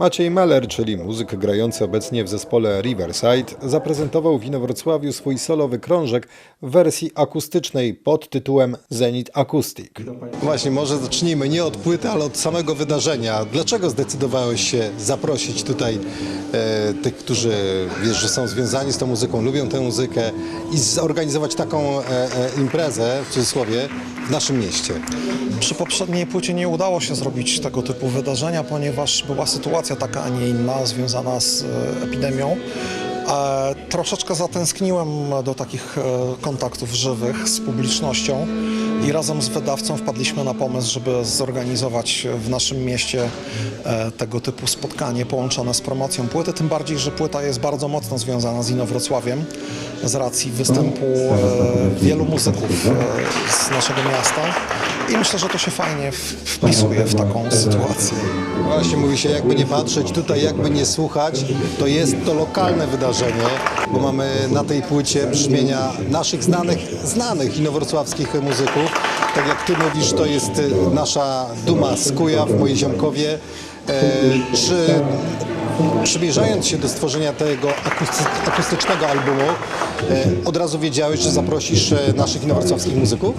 Maciej Meller, czyli muzyk grający obecnie w zespole Riverside, zaprezentował w Inowrocławiu swój solowy krążek w wersji akustycznej pod tytułem Zenit Acoustic. Właśnie, może zacznijmy nie od płyty, ale od samego wydarzenia. Dlaczego zdecydowałeś się zaprosić tutaj e, tych, którzy wiesz, że są związani z tą muzyką, lubią tę muzykę i zorganizować taką e, e, imprezę, w cudzysłowie, w naszym mieście? Przy poprzedniej płycie nie udało się zrobić tego typu wydarzenia, ponieważ była sytuacja taka, a nie inna, związana z e, epidemią. E, troszeczkę zatęskniłem do takich e, kontaktów żywych z publicznością i razem z wydawcą wpadliśmy na pomysł, żeby zorganizować w naszym mieście tego typu spotkanie połączone z promocją płyty, tym bardziej, że płyta jest bardzo mocno związana z Inowrocławiem z racji występu wielu muzyków z naszego miasta i myślę, że to się fajnie wpisuje w taką sytuację. Właśnie mówi się, jakby nie patrzeć, tutaj jakby nie słuchać, to jest to lokalne wydarzenie, bo mamy na tej płycie brzmienia naszych znanych, znanych inowrocławskich muzyków. Tak jak ty mówisz, to jest nasza duma z Kujaw, moi ziomkowie. E, czy przymierzając się do stworzenia tego akusty- akustycznego albumu, e, od razu wiedziałeś, że zaprosisz e, naszych inowrocławskich muzyków?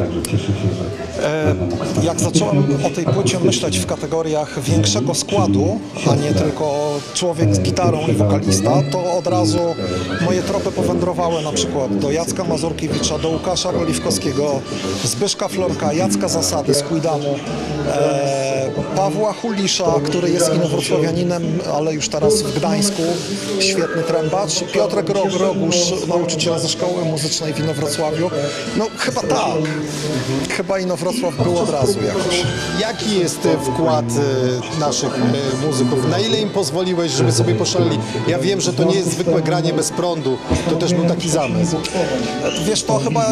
Jak zacząłem o tej płycie myśleć w kategoriach większego składu, a nie tylko człowiek z gitarą i wokalista, to od razu moje tropy powędrowały na przykład do Jacka Mazurkiewicza, do Łukasza Roliwkowskiego, Zbyszka Florka, Jacka Zasady z Kujdamu, e, Pawła Hulisza, który jest inowrocławianinem, ale już teraz w Gdańsku, świetny trębacz, Piotrek Rog Rogusz, nauczyciel ze szkoły muzycznej w Inowrocławiu. No chyba tak, chyba Inowrocław był od razu jakoś. Jaki jest e, wkład e, naszych e, muzyków? Na ile im pozwoliłeś, żeby sobie poszaleli? Ja wiem, że to nie jest zwykłe granie bez prądu. To też był taki zamysł. Wiesz, to chyba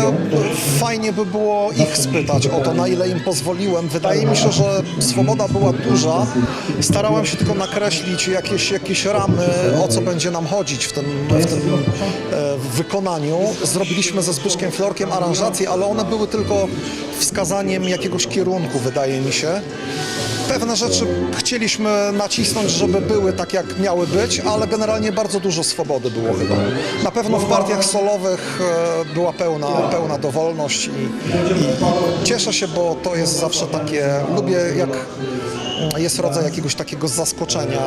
fajnie by było ich spytać o to, na ile im pozwoliłem. Wydaje mi się, że swoboda była duża. Starałem się tylko nakreślić jakieś, jakieś ramy, o co będzie nam chodzić w tym, w tym e, wykonaniu. Zrobiliśmy ze Zbyszkiem Florkiem aranżacje, ale one były tylko wskazaniem jakiegoś kierunku, wydaje mi się. Pewne rzeczy chcieliśmy nacisnąć, żeby były tak, jak miały być, ale generalnie bardzo dużo swobody było chyba. Na pewno w partiach solowych e, była pełna, pełna dowolność i, i cieszę się, bo to jest zawsze takie, lubię jak jest rodzaj jakiegoś takiego zaskoczenia,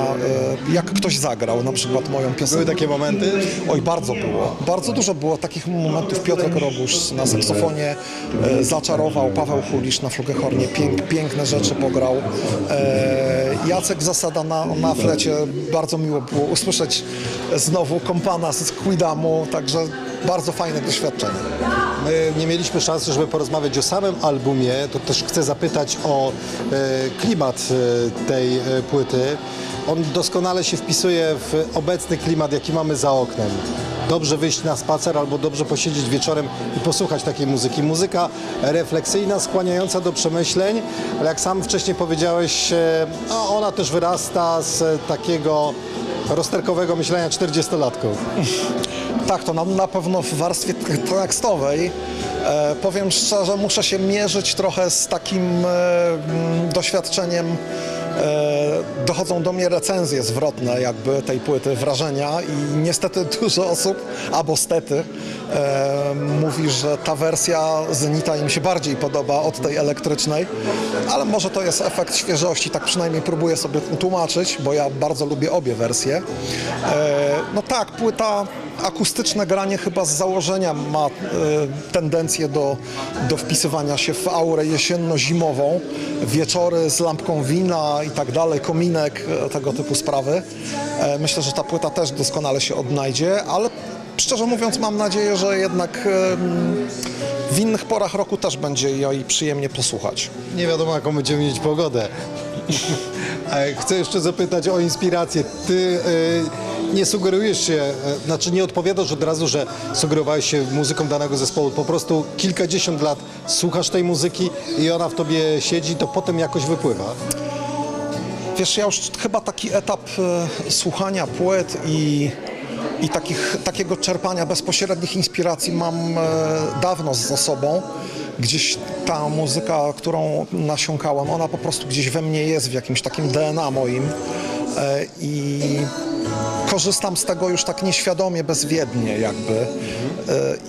e, jak ktoś zagrał na przykład moją Były piosenkę. takie momenty? Oj, bardzo było. Bardzo dużo było takich momentów. Piotrek Rogusz na saksofonie e, zaczarował, Paweł Hulisz na flugehornie pięk, piękne rzeczy pograł. E, Jacek Zasada na, na flecie. Bardzo miło było usłyszeć znowu kompana z Quidamu, także bardzo fajne doświadczenie. My nie mieliśmy szansy, żeby porozmawiać o samym albumie, to też chcę zapytać o e, klimat e, tej e, płyty. On doskonale się wpisuje w obecny klimat, jaki mamy za oknem. Dobrze wyjść na spacer albo dobrze posiedzieć wieczorem i posłuchać takiej muzyki. Muzyka refleksyjna, skłaniająca do przemyśleń, ale jak sam wcześniej powiedziałeś, no, ona też wyrasta z takiego rozterkowego myślenia 40-latków. Tak, to na, na pewno w warstwie tekstowej. E, powiem szczerze, muszę się mierzyć trochę z takim e, doświadczeniem. E, dochodzą do mnie recenzje zwrotne jakby tej płyty, wrażenia i niestety dużo osób, albo stety, e, mówi, że ta wersja Zenita im się bardziej podoba od tej elektrycznej, ale może to jest efekt świeżości, tak przynajmniej próbuję sobie tłumaczyć, bo ja bardzo lubię obie wersje. E, no tak, płyta akustyczne granie chyba z założenia ma e, tendencję do, do wpisywania się w aurę jesienno-zimową, wieczory z lampką wina i tak dalej, kominek, e, tego typu sprawy. E, myślę, że ta płyta też doskonale się odnajdzie, ale szczerze mówiąc mam nadzieję, że jednak w innych porach roku też będzie jej przyjemnie posłuchać. Nie wiadomo, jaką będziemy mieć pogodę. Chcę jeszcze zapytać o inspirację. Ty e, nie sugerujesz się, znaczy nie odpowiadasz od razu, że sugerowałeś się muzyką danego zespołu. Po prostu kilkadziesiąt lat słuchasz tej muzyki i ona w tobie siedzi, to potem jakoś wypływa. Wiesz, ja już chyba taki etap e, słuchania płyt i, i takich, takiego czerpania bezpośrednich inspiracji mam e, dawno za sobą. Gdzieś ta muzyka, którą nasiąkałem, ona po prostu gdzieś we mnie jest, w jakimś takim DNA moim. e, i korzystam z tego już tak nieświadomie, bezwiednie jakby. E,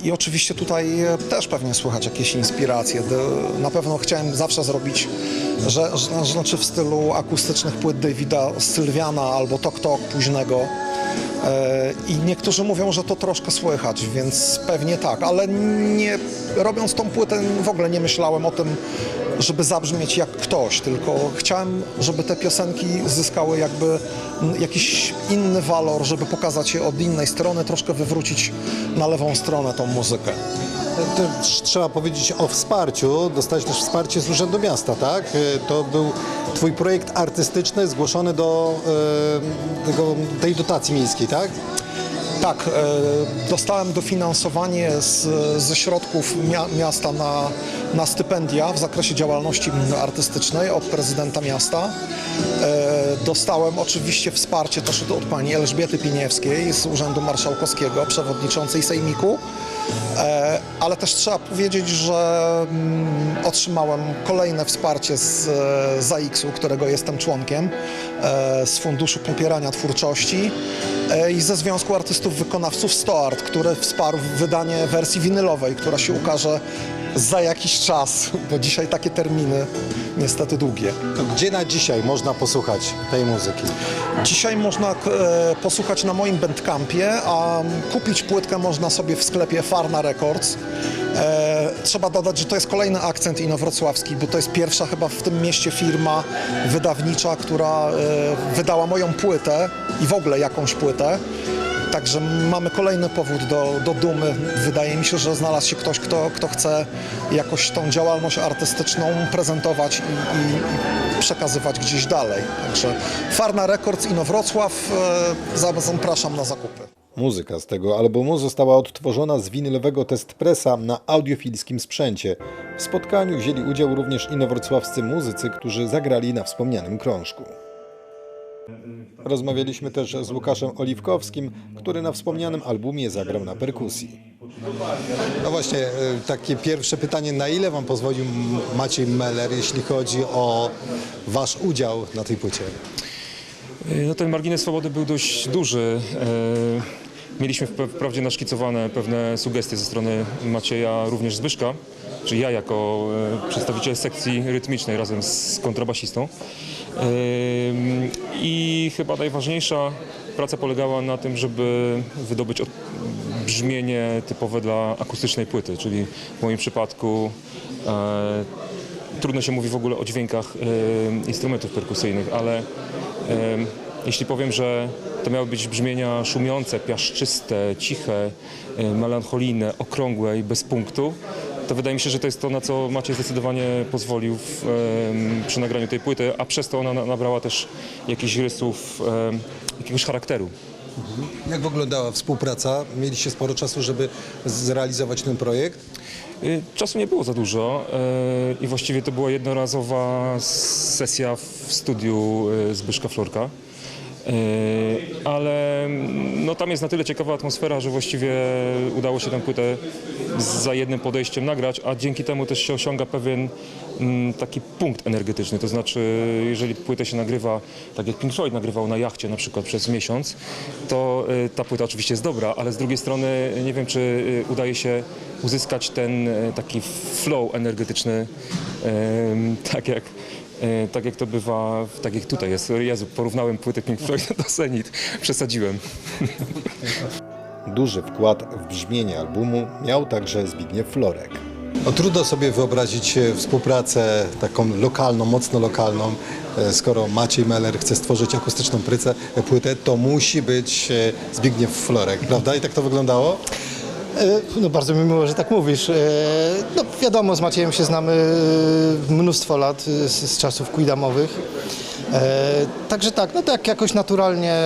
I oczywiście tutaj e, też pewnie słychać jakieś inspiracje. D- Na pewno chciałem zawsze zrobić, że, że znaczy w stylu akustycznych płyt Davida Sylwiana albo Tok Tok późnego. E, I niektórzy mówią, że to troszkę słychać, więc pewnie tak, ale nie, robiąc tą płytę w ogóle nie myślałem o tym, żeby zabrzmieć jak ktoś, tylko chciałem, żeby te piosenki zyskały jakby jakiś inny walor, żeby pokazać je od innej strony, troszkę wywrócić na lewą stronę tą muzykę. Trzeba powiedzieć o wsparciu. Dostałeś też wsparcie z Urzędu Miasta, tak? E, To był Twój projekt artystyczny zgłoszony do e, tego, tej dotacji miejskiej, tak? Tak, e, dostałem dofinansowanie z, ze środków mia, miasta na, na stypendia w zakresie działalności artystycznej od prezydenta miasta. Dostałem oczywiście wsparcie też od, pani Elżbiety Piniewskiej z Urzędu Marszałkowskiego, przewodniczącej Sejmiku. E, ale też trzeba powiedzieć, że mm, otrzymałem kolejne wsparcie z e, ZAX-u, którego jestem członkiem, e, z Funduszu Popierania Twórczości i ze Związku Artystów Wykonawców StoArt, który wsparł wydanie wersji winylowej, która się ukaże za jakiś czas, bo dzisiaj takie terminy niestety długie. Gdzie na dzisiaj można posłuchać tej muzyki? Dzisiaj można e, posłuchać na moim Bandcampie, a kupić płytkę można sobie w sklepie Farna Records. E, trzeba dodać, że to jest kolejny akcent inowrocławski, bo to jest pierwsza chyba w tym mieście firma wydawnicza, która e, wydała moją płytę i w ogóle jakąś płytę. Także mamy kolejny powód do, do dumy. Wydaje mi się, że znalazł się ktoś, kto, kto chce jakoś tą działalność artystyczną prezentować i, i, i przekazywać gdzieś dalej. Także Farna Records Inowrocław, e, za- zapraszam na zakupy. Muzyka z tego albumu została odtworzona z winylowego test pressa na audiofilskim sprzęcie. W spotkaniu wzięli udział również inowrocławscy muzycy, którzy zagrali na wspomnianym krążku. Rozmawialiśmy też z Łukaszem Oliwkowskim, który na wspomnianym albumie zagrał na perkusji. No właśnie, e, takie pierwsze pytanie, na ile Wam pozwolił Maciej Meller, jeśli chodzi o Wasz udział na tej płycie? No ten margines swobody był dość duży. E, Mieliśmy wprawdzie naszkicowane pewne sugestie ze strony Macieja, również Zbyszka, czy ja jako e, przedstawiciel sekcji rytmicznej razem z kontrabasistą. I chyba najważniejsza praca polegała na tym, żeby wydobyć brzmienie typowe dla akustycznej płyty, czyli w moim przypadku e, trudno się mówi w ogóle o dźwiękach e, instrumentów perkusyjnych, ale jeśli powiem, że to miały być brzmienia szumiące, piaszczyste, ciche, e, melancholijne, okrągłe i bez punktu, to wydaje mi się, że to jest to, na co Maciej zdecydowanie pozwolił w, em, przy nagraniu tej płyty, a przez to ona na, nabrała też jakichś rysów, em, jakiegoś charakteru. Jak wyglądała współpraca? Mieliście sporo czasu, żeby zrealizować ten projekt? Y, Czasu nie było za dużo y, i właściwie to była jednorazowa sesja w studiu y, Zbyszka Florka. Y, Ale no, tam jest na tyle ciekawa atmosfera, że właściwie udało się tę płytę za jednym podejściem nagrać, a dzięki temu też się osiąga pewien mm, taki punkt energetyczny. To znaczy, jeżeli płytę się nagrywa, tak jak Pink Floyd nagrywał na jachcie na przykład przez miesiąc, to y, ta płyta oczywiście jest dobra, ale z drugiej strony nie wiem, czy y, udaje się uzyskać ten taki flow energetyczny, tak jak e, tak jak to bywa, tak jak tutaj jest. Jezu, porównałem płytę Pink Floyd do Zenit. Przesadziłem. Duży wkład w brzmienie albumu miał także Zbigniew Florek. No, trudno sobie wyobrazić e, współpracę taką lokalną, mocno lokalną. E, Skoro Maciej Meller chce stworzyć akustyczną e, płytę, to musi być e, Zbigniew Florek, prawda? I tak to wyglądało? E, No bardzo mi miło, że tak mówisz. E, No wiadomo, z Maciejem się znamy e, mnóstwo lat z, czasów kujdamowych. Także tak, no tak jakoś naturalnie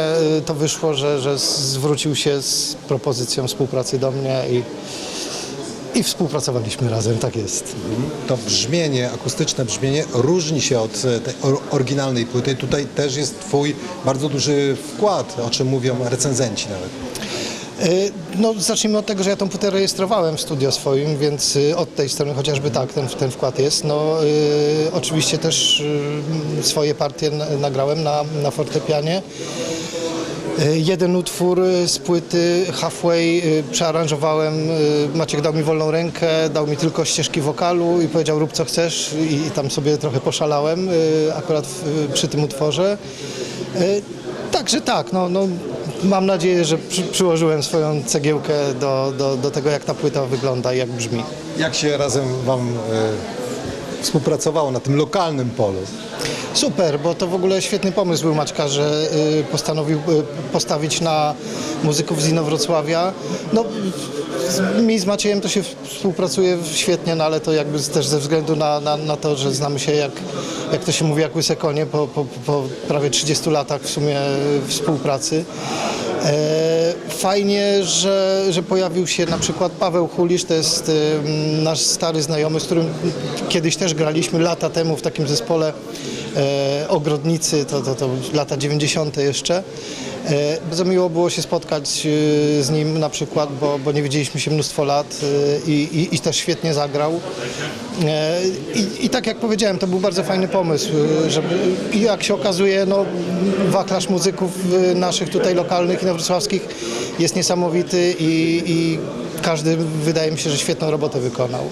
to wyszło, że, że zwrócił się z propozycją współpracy do mnie i, i współpracowaliśmy razem, tak jest. To brzmienie, akustyczne brzmienie różni się od tej or- oryginalnej płyty. Tutaj też jest Twój bardzo duży wkład, o czym mówią recenzenci nawet. Y, No, zacznijmy od tego, że ja tą płytę rejestrowałem w studio swoim, więc y, od tej strony chociażby tak, ten, ten wkład jest. No, y, oczywiście też y, swoje partie nagrałem na, na fortepianie. Y, Jeden utwór y, z płyty Halfway y, przearanżowałem. Maciek dał mi wolną rękę, dał mi tylko ścieżki wokalu i powiedział rób co chcesz i, tam sobie trochę poszalałem akurat przy tym utworze. Y, Także tak, no, no, mam nadzieję, że przy, przyłożyłem swoją cegiełkę do, do, do tego, jak ta płyta wygląda i jak brzmi. Jak się razem Wam e, współpracowało na tym lokalnym polu? Super, bo to w ogóle świetny pomysł był Maćka, że y, postanowił y, postawić na muzyków z Inowrocławia. No, mi z Maciejem to się współpracuje świetnie, no ale to jakby też ze względu na, na, na to, że znamy się jak, jak to się mówi, jak łyse konie po, po, po prawie 30 latach w sumie y, współpracy. E, Fajnie, że, że pojawił się na przykład Paweł Hulisz, to jest y, nasz stary znajomy, z którym kiedyś też graliśmy lata temu w takim zespole e, Ogrodnicy, to, to, to lata 90. jeszcze. E, bardzo miło było się spotkać e, z nim na przykład, bo, bo nie widzieliśmy się mnóstwo lat e, i, i, i też świetnie zagrał. I, I tak jak powiedziałem, to był bardzo fajny pomysł, żeby, i jak się okazuje, no, wachlarz muzyków naszych tutaj lokalnych i wrocławskich jest niesamowity i, i każdy wydaje mi się, że świetną robotę wykonał.